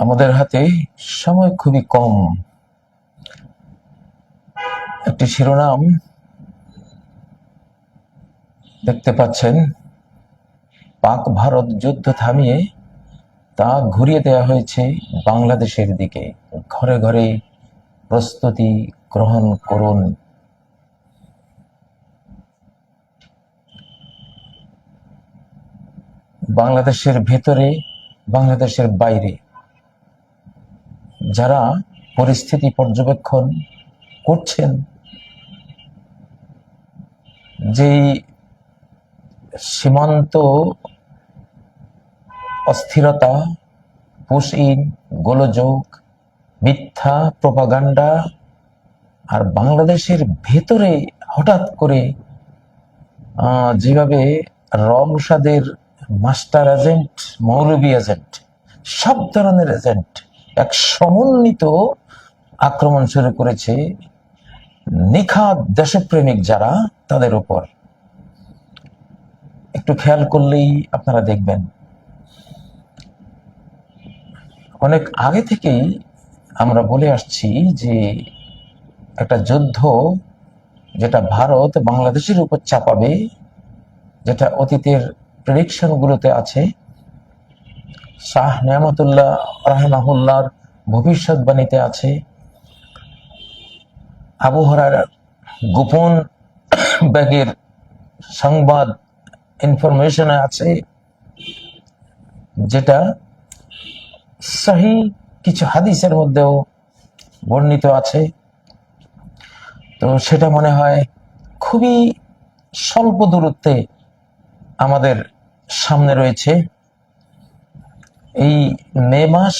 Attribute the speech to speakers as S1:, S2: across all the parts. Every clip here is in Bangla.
S1: আমাদের হাতে সময় খুবই কম। একটি শিরোনাম দেখতে পাচ্ছেন। পাক ভারত যুদ্ধ থামিয়ে তা ঘুরিয়ে দেওয়া হয়েছে বাংলাদেশের দিকে। ঘরে ঘরে প্রস্তুতি গ্রহণ করুন। বাংলাদেশের ভেতরে, বাংলাদেশের বাইরে। যারা পরিস্থিতি পর্যবেক্ষণ করছেন, যেই সীমান্ত অস্থিরতা, পুশইন, গোলযোগ, মিথ্যা প্রপাগান্ডা আর বাংলাদেশের ভেতরে হঠাৎ করে যেভাবে রমসাদের মাস্টার এজেন্ট মৌলবী এজেন্ট, সব ধরনের এজেন্ট এক সমন্বিত আক্রমণ শুরু করেছে নিখাত দেশপ্রেমিক যারা, তাদের উপর। একটু খেয়াল করলেই আপনারা দেখবেন। অনেক আগে থেকেই আমরা বলে আসছি যে একটা যুদ্ধ যেটা ভারত বাংলাদেশের উপর চাপাবে, যেটা অতীতের প্রেডিকশন গুলোতে আছে শাহ নিয়ামতুল্লাহ রাহমাহুল্লাহর ভবিষ্যৎবাণীতে আছে আবহাওয়ার গোপন ব্যাগের সংবাদ ইনফরমেশনে আছে, যেটা সহি কিছু হাদিসের মধ্যেও বর্ণিত আছে। তো সেটা মনে হয় খুবই স্বল্প দূরত্বে আমাদের সামনে রয়েছে। এই মে মাস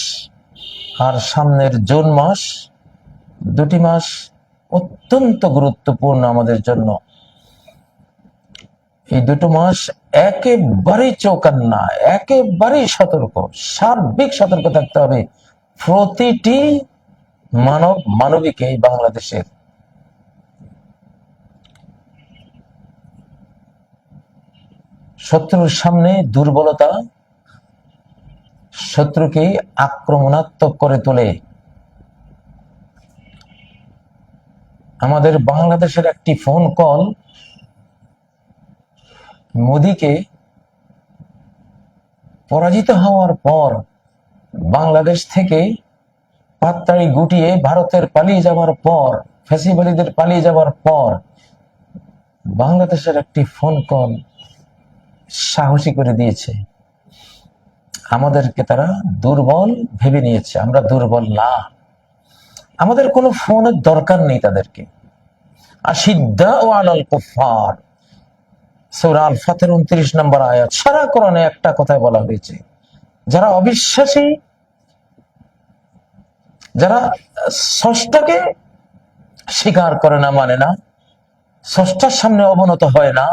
S1: আর সামনের জুন মাস দুটি মাস অত্যন্ত গুরুত্বপূর্ণ আমাদের জন্য। এই দুটো মাস একেবারেই চৌকান্না, একেবারেই সতর্ক, সার্বিক সতর্ক থাকতে হবে। প্রতিটি মানব মানবিক এই বাংলাদেশের। শত্রুর সামনে দুর্বলতা শত্রুকে আক্রমণাত্মক করে তোলে। আমাদের বাংলাদেশের একটি ফোন কল মোদিকে পরাজিত হওয়ার পর বাংলাদেশ থেকে পাত্তাড়ি গুটিয়ে ভারতের পালিয়ে যাওয়ার পর ফ্যাসিবাদীদের পালিয়ে যাওয়ার পর বাংলাদেশের একটি ফোন কল সাহসী করে দিয়েছে। আমাদেরকে তারা দুর্বল ভেবে নিয়েছে, আমরা দুর্বল না। আমাদের কোনো ফোনের দরকার নেই তাদেরকে। আসিদ্দা ও আলাল কুফার সূরা ফাতের উনত্রিশ নম্বর আয়াত। সারা কোরআনে একটা কথাই বলা হয়েছে, যারা অবিশ্বাসী, যারা ষষ্ঠকে স্বীকার করে না মানে না ষষ্ঠার সামনে অবনত হয় না,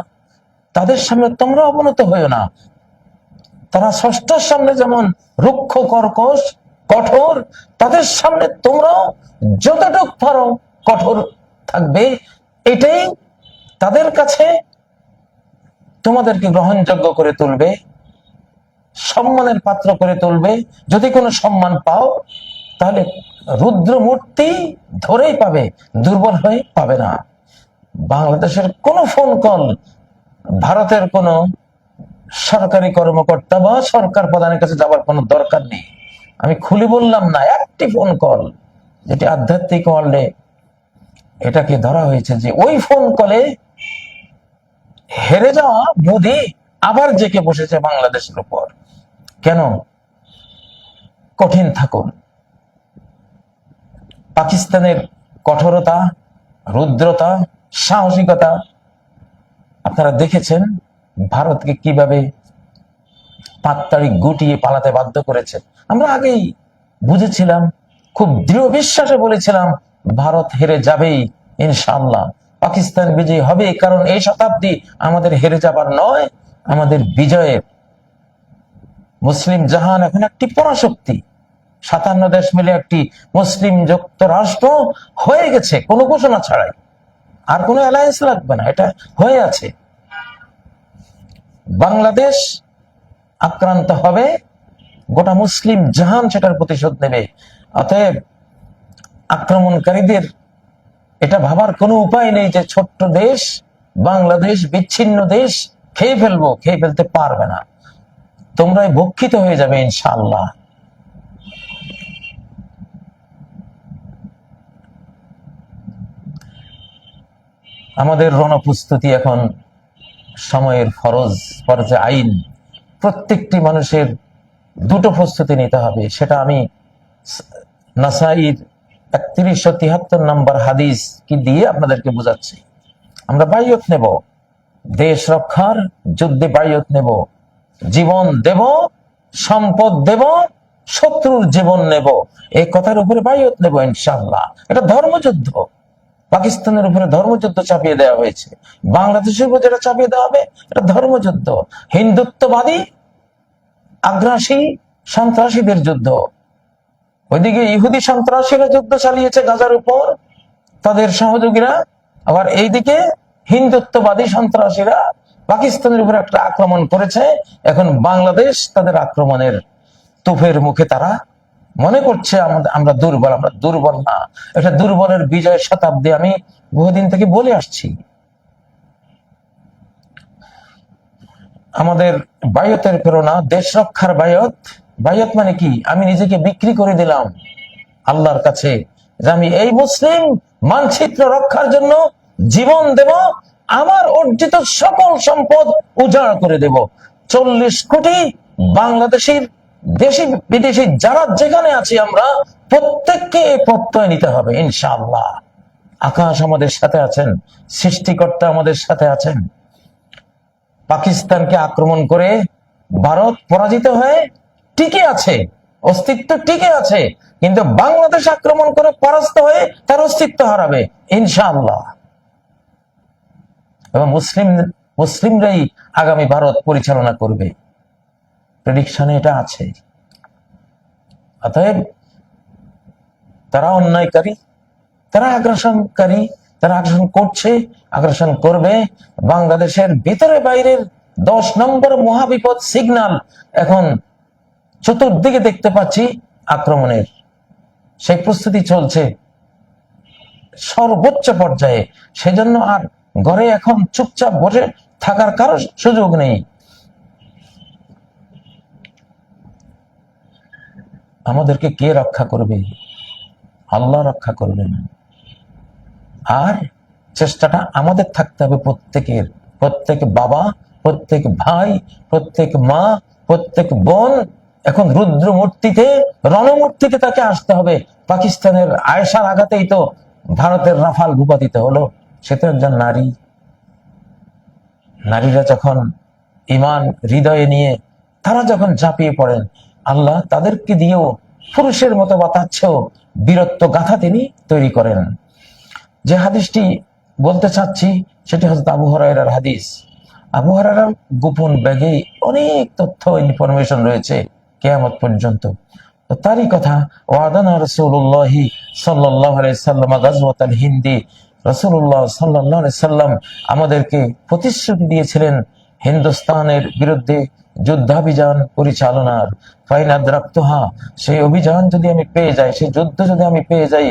S1: তাদের সামনে তোমরা অবনত হয়েও না। তারা ষষ্ঠর সামনে যেমন রুক্ষ, কর্কশ, কঠোর, তাদের সামনে তোমরাও যতটুক পারো কঠোর থাকবে। এটাই তাদের কাছে তোমাদেরকে গ্রহণযোগ্য করে তুলবে, সম্মানের পাত্র করে তুলবে। যদি কোনো সম্মান পাও, তাহলে রুদ্র মূর্তি ধরেই পাবে, দুর্বল হয়ে পাবে না। বাংলাদেশের কোনো ফোন কল ভারতের কোনো সরকারি কর্মকর্তা বা সরকার প্রধানের কাছে যাওয়ার কোনো দরকার নেই। আমি খুলে বললাম না, একটি ফোন কল, যেটি আধ্যাত্মিক ওয়ার্ল্ডে এটাকে ধরা হয়েছে যে ওই ফোন কলে হেরে যাওয়া মোদি আবার জেকে বসেছে বাংলাদেশের উপর। কেন? কঠিন থাকুন। পাকিস্তানের কঠোরতা, রুদ্রতা, সাহসিকতা, আপনারা দেখেছেন ভারতকে কীভাবে পাত্তাড়ি গুটিয়ে পালাতে বাধ্য করেছে? আমরা আগেই বুঝেছিলাম, খুব দৃঢ় বিশ্বাসে বলেছিলাম, ভারত হেরে যাবেই, ইনশাআল্লাহ। পাকিস্তান বিজয়ী হবে, কারণ এই শতাব্দী আমাদের হেরে যাবার নয়, আমাদের বিজয়ের। মুসলিম জাহান এখন একটি পরাশক্তি। সাতান্ন দেশ মিলে একটি মুসলিম যুক্তরাষ্ট্র হয়ে গেছে, কোনো ঘোষণা ছাড়াই। আর কোনো অ্যালায়েন্স লাগবে না, এটা হয়ে আছে। বাংলাদেশ আক্রান্ত হবে, গোটা মুসলিম জাহান সেটার প্রতিশোধ নেবে। অতএব আক্রমণকারীদের এটা ভাবার কোনো উপায় নেই যে ছোট্ট দেশ, বাংলাদেশ, বিচ্ছিন্ন দেশ খেয়ে ফেলব, খেয়ে ফেলতে পারবে না। তোমরাই ভক্ষিত হয়ে যাবে ইনশাআল্লাহ। আমাদের রণপ্রস্তুতি এখন সময়ের ফরজ, ফরজে আইন, প্রত্যেকটি মানুষের দুটো প্রস্তুতি নিতে হবে। সেটা আমি নাসাইর একত্রিশশো তিয়াত্তর নম্বর হাদিস কি দিয়ে আপনাদেরকে বোঝাচ্ছি। আমরা বায়ত নেব, দেশ রক্ষার যুদ্ধে বায়ুত নেব, জীবন দেব, সম্পদ দেব, শত্রুর জীবন নেব। এই কথার উপরে বায়ুত নেব ইনশাল্লাহ এটা ধর্মযুদ্ধ। পাকিস্তানের উপরে ধর্মযুদ্ধ চাপিয়ে দেওয়া হয়েছে। বাংলাদেশের উপর যেটা চাপিয়ে দেওয়া হবে, এটা ধর্মযুদ্ধ। হিন্দুত্ববাদী, আগ্রাসী, সন্ত্রাসীদের যুদ্ধ। ওইদিকে ইহুদি সন্ত্রাসীরা যুদ্ধ চালিয়েছে গাজার উপর। তাদের সহযোগীরা, আবার এইদিকে হিন্দুত্ববাদী সন্ত্রাসীরা পাকিস্তানের উপর একটা আক্রমণ করেছে। এখন বাংলাদেশ তাদের আক্রমণের তুফের মুখে তারা মনে করছে আমাদের, আমরা দুর্বল আমরা দুর্বল না। এটা দুর্বলের বিজয়ের শতাব্দী আমি বহুদিন থেকে বলে আসছি। আমাদের বায়তের প্রেরণা, দেশ রক্ষার বায়ত। বায়ত মানে কি? আমি নিজেকে বিক্রি করে দিলাম আল্লাহর কাছে যে আমি এই মুসলিম মানচিত্র রক্ষার জন্য জীবন দেব, আমার অর্জিত সকল সম্পদ উজাড় করে দেব। চল্লিশ কোটি বাংলাদেশের দেশি বিদেশি যারা যেখানে আছি আমরা, প্রত্যেককে প্রত্যয় নিতে হবে, ইনশাআল্লাহ। আকাশ আমাদের সাথে আছেন, সৃষ্টিকর্তা আমাদের সাথে আছেন। পাকিস্তানকে আক্রমণ করে ভারত পরাজিত হয়ে টিকে আছে, অস্তিত্ব টিকে আছে, কিন্তু বাংলাদেশ আক্রমণ করে পরাস্ত হয়ে তার অস্তিত্ব হারাবে, ইনশাআল্লাহ। এবং মুসলিম মুসলিমরাই আগামী ভারত পরিচালনা করবে। প্রেডিকশনে এটা আছে। অতএব, তারা অন্যায়কারী, তারা আগ্রাসনকারী, তারা আগ্রাসন করছে, আগ্রাসন করবে। বাংলাদেশের ভিতরে বাইরের দশ নম্বর মহাবিপদ সিগনাল এখন চতুর্দিকে দেখতে পাচ্ছি আক্রমণের। সেই প্রস্তুতি চলছে সর্বোচ্চ পর্যায়ে। সেজন্য আর ঘরে এখন চুপচাপ বসে থাকার কারও সুযোগ নেই। আমাদেরকে কে রক্ষা করবে? আল্লাহ রক্ষা করবেন আর চেষ্টাটা আমাদের থাকতে হবে প্রত্যেকের, প্রত্যেক বাবা, প্রত্যেক ভাই, প্রত্যেক মা, প্রত্যেক বোন। এখন রুদ্র মূর্তিতে রণমূর্তিতে তাকে আসতে হবে। পাকিস্তানের আয়সার আঘাতেই তো ভারতের রাফাল ভূপাতিত হলো। সে তো একজন নারী। নারীরা যখন ইমান, হৃদয়ে নিয়ে, তারা যখন ঝাঁপিয়ে পড়েন আল্লাহ তাদেরকে দিয়েও পুরুষের মতো বাতাচ্ছেও বীরত্ব গাথা তিনি তৈরি করেন। যে হাদিসটি বলতে চাচ্ছি, সেটি হচ্ছে আবু হরাইরার হাদিস। আবু গোপন ব্যাগে অনেক তথ্য ইনফরমেশন রয়েছে কেয়ামত পর্যন্ত। তারই কথা, ওয়াদানা রসুল্লাহি সাল্লাহ সাল্লাম গাজওয়াত হিন্দি রসুল্লাহ সাল্লাহ সাল্লাম আমাদেরকে প্রতিশ্রুতি দিয়েছিলেন হিন্দুস্তানের বিরুদ্ধে যুদ্ধাভিযান পরিচালনার ফাইনাদ রাক্তহা সেই অভিযান যদি আমি পেয়ে যাই, সেই যুদ্ধ যদি আমি পেয়ে যাই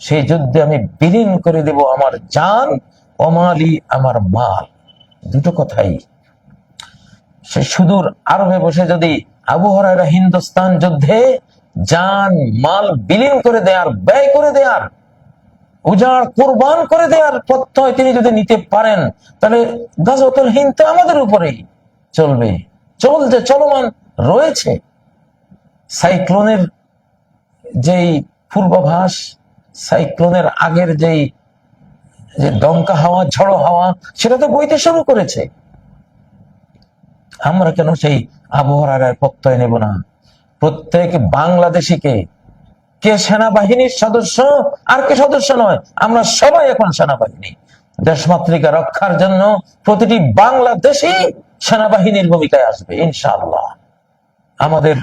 S1: সেই যুদ্ধে আমি বিলীন করে দেব আমার জান ওমালি আমার মাল। দুটো কথাই। সে সুদূর আরবে বসে যদি আবু হরাইরা হিন্দুস্তান যুদ্ধে জান, মাল বিলীন করে দেয়ার ব্যয় করে দেয়ার উজাড় কোরবান করে দেওয়ার প্রত্যয় তিনি যদি নিতে পারেন, তাহলে গাজতুল তো আমাদের উপরেই চলবে। চলছে চলমান রয়েছে। সাইক্লোনের যেই পূর্বাভাস, সাইক্লোনের আগের যেই, যে দমকা হাওয়া, ঝড়ো হাওয়া, সেটা তো বইতে শুরু করেছে। আমরা কেন সেই আবহাওয়ার প্রত্যয় নেব না? প্রত্যেক বাংলাদেশিকে কে সেনাবাহিনীর সদস্য আর কে সদস্য নয়? আমরা সবাই এখন সেনাবাহিনী। দেশমাতৃকা রক্ষার জন্য প্রতিটি বাংলাদেশি সেনাবাহিনীর ভূমিকায় আসবে, ইনশাআল্লাহ। আমাদের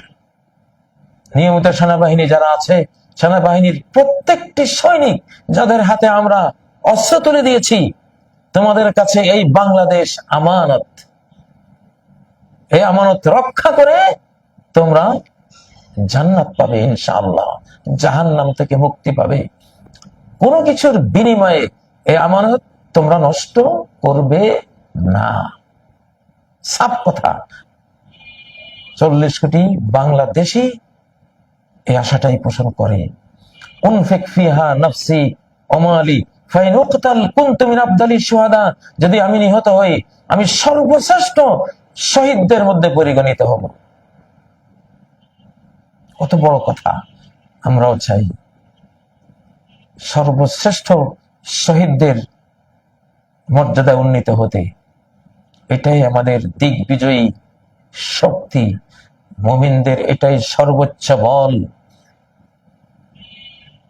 S1: নিয়মিত সেনাবাহিনী যারা আছে, সেনাবাহিনীর প্রত্যেকটি সৈনিক যাদের হাতে আমরা অস্ত্র তুলে দিয়েছি, তোমাদের কাছে এই বাংলাদেশ আমানত। এই আমানত রক্ষা করে তোমরা জান্নাত পাবে ইনশাআল্লাহ। জাহান্নাম থেকে মুক্তি পাবে। কোনো কিছুর বিনিময়ে এই আমানত তোমরা নষ্ট করবে না। সাপ কথা। চল্লিশ কোটি বাংলাদেশি এই আশাটাই পোষণ করে। যদি আমি নিহত হই, আমি সর্বশ্রেষ্ঠ শহীদদের মধ্যে পরিগণিত হব। কত বড় কথা। আমরাও চাই সর্বশ্রেষ্ঠ শহীদদের মর্যাদা উন্নীত হতে। এটাই আমাদের দিক বিজয়ী শক্তি। মোমিনদের এটাই সর্বোচ্চ বল।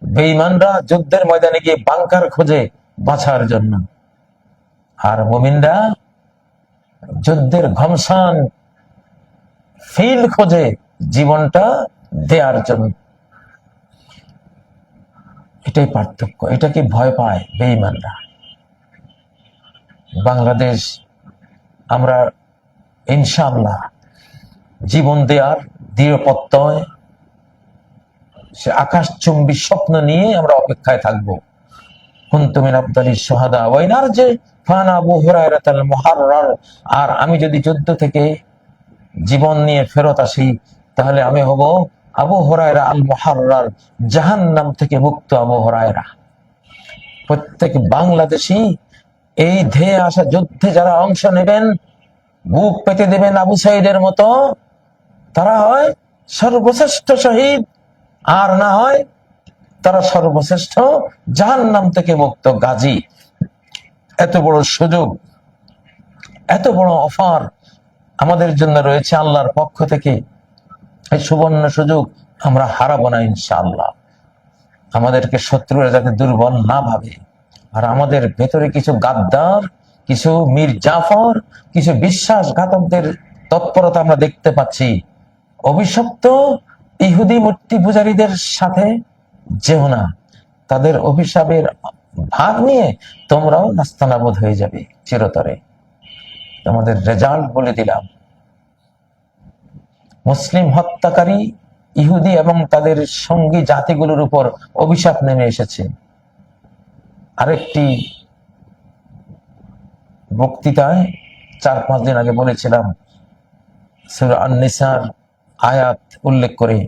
S1: বেঈমানরা যুদ্ধের ময়দানে গিয়ে বাংকার খোঁজে বাঁচার জন্য। আর মোমিনরা যুদ্ধের ঘমসান ফিল্ড খোঁজে জীবনটা দেওয়ার জন্য এটাই পার্থক্য। এটাকে ভয় পায়? বেঈমানরা। বাংলাদেশ, আমরা ইনশাআল্লাহ জীবন দেওয়ার দৃঢ় প্রত্যয়, সে আকাশ চুম্বী স্বপ্ন নিয়ে আমরা অপেক্ষায় থাকব। কুন্তুমিন আব্দালি সোহাদা ওয়াইনার যে ফান আবু হুরায়রাতাল মুহাররার। আর আমি যদি যুদ্ধ থেকে জীবন নিয়ে ফেরত আসি, তাহলে আমি হব আবু হরায়রা আল মুহাররার জাহান্নাম থেকে মুক্ত আবু হরায়রা। প্রত্যেক বাংলাদেশি এই ধেয়ে আসা যুদ্ধে যারা অংশ নেবেন, বুক পেতে দেবেন আবু সাইদের মতো, তারা হয় সর্বশ্রেষ্ঠ শহীদ, আর না হয় তারা সর্বশ্রেষ্ঠ জাহান নাম থেকে মুক্ত গাজী। এত বড় সুযোগ, এত বড় অফার আমাদের জন্য রয়েছে আল্লাহর পক্ষ থেকে। এই সুবর্ণ সুযোগ আমরা হারাবো না ইনশাআল্লাহ। আমাদেরকে শত্রুরা যাতে দুর্বল না ভাবে। আর আমাদের ভেতরে কিছু গাদ্দার, কিছু মীর জাফর, কিছু বিশ্বাসঘাতকদের তৎপরতা আমরা দেখতে পাচ্ছি। অভিশপ্ত ইহুদি মূর্তি পূজারীদের সাথে যেও না। তাদের অভিশাপের ভাগ নিয়ে তোমরাও নাস্তানাবোধ হয়ে যাবে চিরতরে। তোমাদের রেজাল্ট বলে দিলাম। মুসলিম হত্যাকারী ইহুদি এবং তাদের সঙ্গী জাতিগুলোর উপর অভিশাপ নেমে এসেছে। আরেকটি বক্তৃতায় চার পাঁচ দিন আগে বলেছিলাম, সুরা নিসার আয়াত উল্লেখ করে,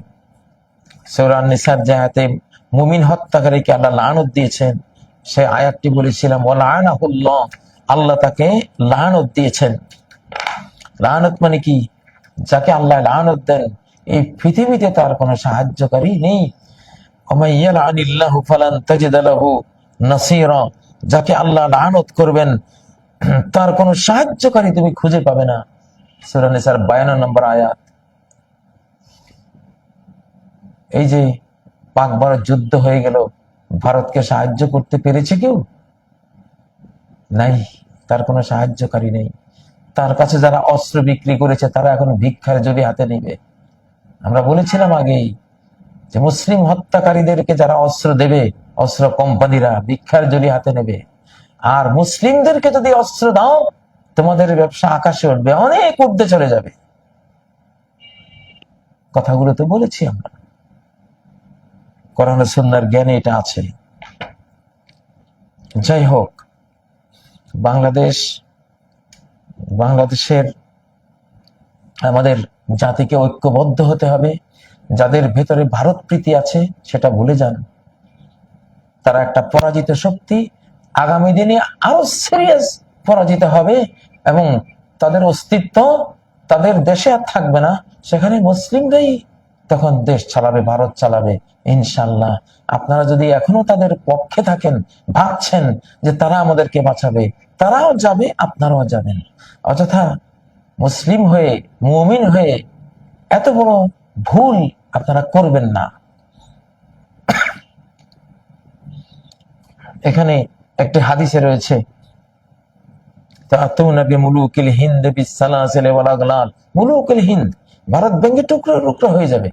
S1: সুরা নিসার যে আয়াতে মুমিন হত্যাকারীকে আল্লাহ লানত দিয়েছেন, সে আয়াতটি বলেছিলাম ও লানাহুল্লাহ আল্লাহ তাকে লানত দিয়েছেন। লানত মানে কি? যাকে আল্লাহ লানত দেন, এই পৃথিবীতে তার কোনো সাহায্যকারী নেই। যাকে আল্লাহ লানত করবেন, তার কোনো সাহায্যকারী তুমি খুঁজে পাবে না। সূরা নিসার 52 নম্বর আয়াত। এই যে পাক ভারত যুদ্ধ হয়ে গেল, ভারতকে সাহায্য করতে পেরেছে কেউ? নাই, তার কোনো সাহায্যকারী নেই। তার কাছে যারা অস্ত্র বিক্রি করেছে, তারা এখন ভিক্ষার জড়ি হাতে নেবে। আমরা বলেছিলাম আগেই যে, মুসলিম হত্যাকারীদেরকে যারা অস্ত্র দেবে, অস্ত্র কোম্পানিরা ভিক্ষার জড়ি হাতে নেবে। আর মুসলিমদেরকে যদি অস্ত্র দাও, তোমাদের ব্যবসা আকাশে উঠবে অনেক ঊর্ধ্বে চলে যাবে। কথাগুলো তো বলেছি আমরা। কোরআন সুন্নার জ্ঞানে এটা আছে। যাই হোক, বাংলাদেশ বাংলাদেশের আমাদের জাতিকে ঐক্যবদ্ধ হতে হবে। যাদের ভেতরে ভারত প্রীতি আছে, সেটা ভুলে যান। তারা একটা পরাজিত শক্তি আগামী দিনে আরও সিরিয়াস পরাজিত হবে এবং তাদের অস্তিত্ব তাদের দেশে আর থাকবে না। সেখানে মুসলিমরাই তখন দেশ চালাবে, ভারত চালাবে ইনশাল্লাহ আপনারা যদি এখনও তাদের পক্ষে থাকেন, ভাবছেন যে তারা আমাদেরকে বাঁচাবে, তারাও যাবে, আপনারাও যাবেন। অযথা মুসলিম হয়ে, মুমিন হয়ে এত বড় ভুল আপনারা করবেন না। এখানে একটি হাদিসে রয়েছে হিন্দ মুলুকিল হিন্দ। ভারত ভেঙে টুকরো টুকরো হয়ে যাবে।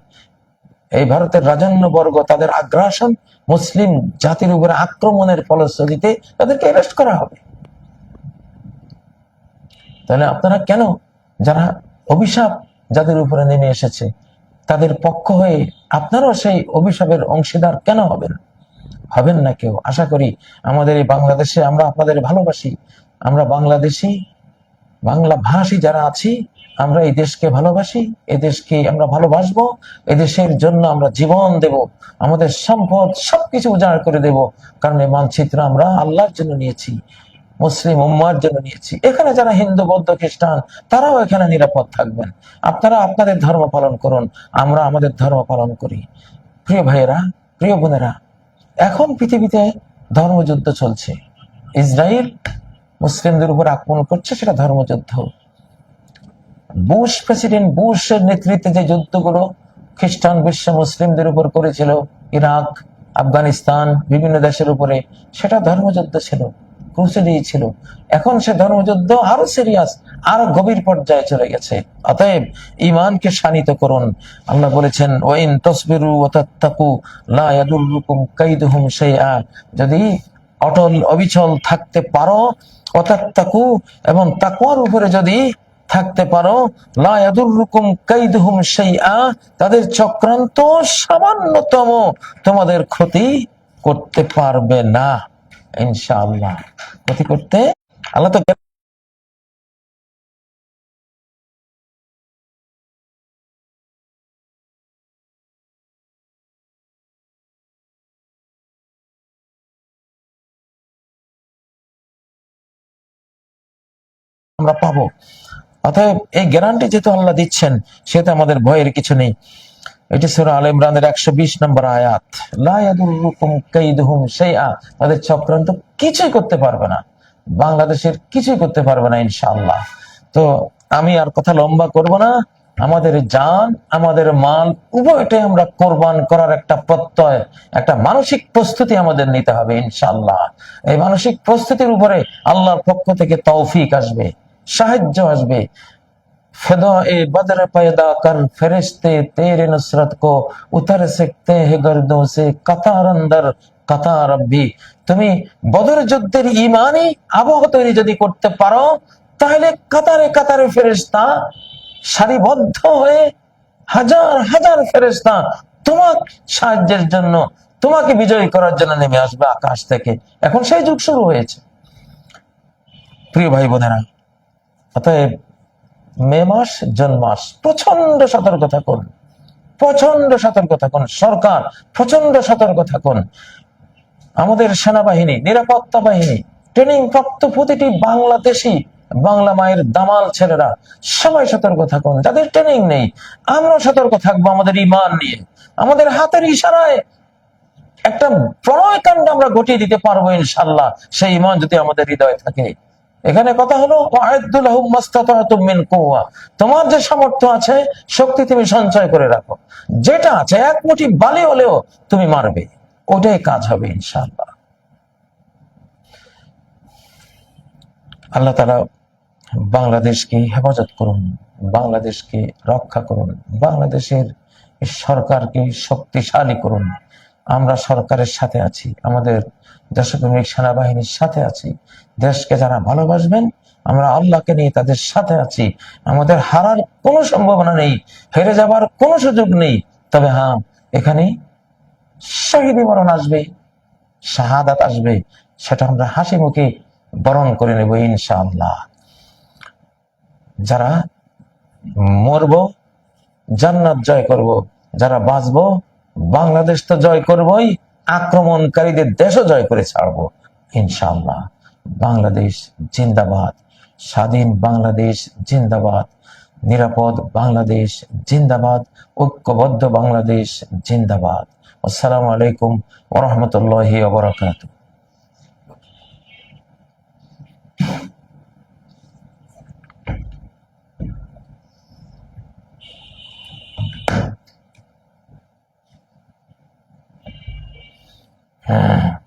S1: এই ভারতের রাজন্য বর্গ তাদের আগ্রাসন, মুসলিম জাতির উপরে আক্রমণের ফলশ্রুতিতে তাদেরকে অ্যারেস্ট করা হবে। তাহলে আপনারা কেন যারা অভিশাপ যাদের উপরে নেমে এসেছে, তাদের পক্ষ হয়ে আপনারাও সেই অভিশাপের অংশীদার কেন হবেন? হবেন না কেউ। আশা করি আমাদের এই বাংলাদেশে আমরা আপনাদের ভালোবাসি। আমরা বাংলাদেশি, বাংলা ভাষী যারা আছি আমরা এই দেশকে ভালোবাসি, এই দেশকে আমরা ভালোবাসবো, এই দেশের জন্য আমরা জীবন দেব, আমাদের সম্পদ সবকিছু উজাড় করে দেব, কারণ এই মানচিত্র আমরা আল্লাহর জন্য নিয়েছি, মুসলিম উম্মার জন্য নিয়েছি। এখানে যারা হিন্দু, বৌদ্ধ, খ্রিস্টান, তারাও এখানে নিরাপদ থাকবেন। আপনারা আপনাদের ধর্ম পালন করুন, আমরা আমাদের ধর্ম পালন করি। প্রিয় ভাইয়েরা, প্রিয় বোনেরা, এখন পৃথিবীতে ধর্মযুদ্ধ চলছে। ইসরায়েল মুসলিমদের উপর আক্রমণ করছে, সেটা ধর্মযুদ্ধ। বুশ প্রেসিডেন্ট বুশের নেতৃত্বে যে যুদ্ধগুলো খ্রিস্টান বিশ্ব মুসলিমদের উপর করেছিল, ইরাক, আফগানিস্তান, বিভিন্ন দেশের উপরে, সেটা ধর্মযুদ্ধ ছিল ছিল। এখন সে ধর্মযুদ্ধ আরও সিরিয়াস আরও গভীর পর্যায়ে চলে গেছে। অতএব ইমানকে শানিত করুন। আল্লাহ বলেছেন, ওয়াইন তসবিরু ওয়া তাত্তাকু, লা ইয়াদুররুকুম কাইদুহুম শাইআ। যদি অটল, অবিচল থাকতে পারো অতাত্তাকু এবং তাকওয়ার উপরে যদি থাকতে পারো। লা ইয়াদুররুকুম কাইদুহুম শাইআ। তাদের চক্রান্ত সামান্যতম। তোমাদের ক্ষতি করতে পারবে না, ইনশাআল্লাহ। ক্ষতি করতে আল্লাহ তো আমরা পাবো। অতএব এই গ্যারান্টি যেহেতু আল্লাহ দিচ্ছেন, সেহেতু আমাদের ভয়ের কিছু নেই। এটি সুরা আল ইমরানের একশো বিশ নম্বর আয়াত। তাদের চক্রান্ত কিছুই করতে পারবে না। বাংলাদেশের কিছুই করতে পারবে না, ইনশাআল্লাহ। তো আমি আর কথা লম্বা করব না। আমাদের জান, আমাদের মাল, উভয়টাই আমরা কোরবান করার একটা প্রত্যয়, একটা মানসিক প্রস্তুতি আমাদের নিতে হবে ইনশাল্লাহ এই মানসিক প্রস্তুতির উপরে আল্লাহর পক্ষ থেকে তৌফিক আসবে। সাহায্য আসবে फिदा ए बदर पैदा कर फरिश्ते तेरे नुसरत को उतर सकते हैं गर्दों से कतार अंदर কাতার রব্বি তুমি বদর যুদ্ধের ইমানই আবহ তৈরি যদি করতে পারো তাহলে কাতারে কাতারে ফেরেশতা সারিবদ্ধ হয়ে হাজার হাজার ফেরেশতা তোমার সাহায্যের জন্য তোমাকে বিজয়ী করার জন্য নেমে আসবে আকাশ থেকে এখন সেই যুগ শুরু হয়েছে প্রিয় ভাই বোনেরা অতএব মে মাস, জুন মাস প্রচণ্ড সতর্ক থাকুন। প্রচণ্ড সতর্ক থাকুন, সরকার প্রচণ্ড সতর্ক থাকুন। আমাদের সেনাবাহিনী, নিরাপত্তা বাহিনী ট্রেনিং প্রাপ্ত প্রতিটি বাংলাদেশি, বাংলা মায়ের দামাল ছেলেরা, সবাই সতর্ক থাকুন। যাদের ট্রেনিং নেই আমরা সতর্ক থাকব আমাদের ইমান নিয়ে। আমাদের হাতের ইশারায় একটা প্রণয় কাণ্ড আমরা ঘটিয়ে দিতে পারব ইনশাল্লাহ। সেই ইমান যদি আমাদের হৃদয়ে থাকে। এখানে কথা হলো তোমার যে সামর্থ্য আছে, শক্তি তুমি সঞ্চয় করে রাখো। যেটা আছে, এক মুঠি বালি হলেও তুমি মারবে। ওটাই কাজ হবে, ইনশাআল্লাহ। আল্লাহ তাআলা বাংলাদেশকে হেফাজত করুন, বাংলাদেশকে রক্ষা করুন, বাংলাদেশের সরকারকে শক্তিশালী করুন। আমরা সরকারের সাথে আছি, আমাদের দেশপ্রেমিক সেনাবাহিনীর সাথে আছি, দেশকে যারা ভালোবাসবেন, আমরা আল্লাহকে নিয়ে তাদের সাথে আছি। আমাদের হারার কোনো সম্ভাবনা নেই, হেরে যাবার কোনো সুযোগ নেই। তবে হ্যাঁ এখানে শহীদি মরণ আসবে, শাহাদাত আসবে, সেটা আমরা হাসি মুখে বরণ করে নেব ইনশাআল্লাহ। যারা মরব, জান্নাত জয় করব, যারা বাঁচব বাংলাদেশ তো জয় করবই, আক্রমণকারীদের দেশও জয় করে ছাড়ব ইনশাল্লাহ বাংলাদেশ জিন্দাবাদ, স্বাধীন বাংলাদেশ জিন্দাবাদ, নিরাপদ বাংলাদেশ জিন্দাবাদ, ঐক্যবদ্ধ বাংলাদেশ জিন্দাবাদ। আসসালামু আলাইকুম ওরহমতুল্লাহ ওবরাকাত হ্যাঁ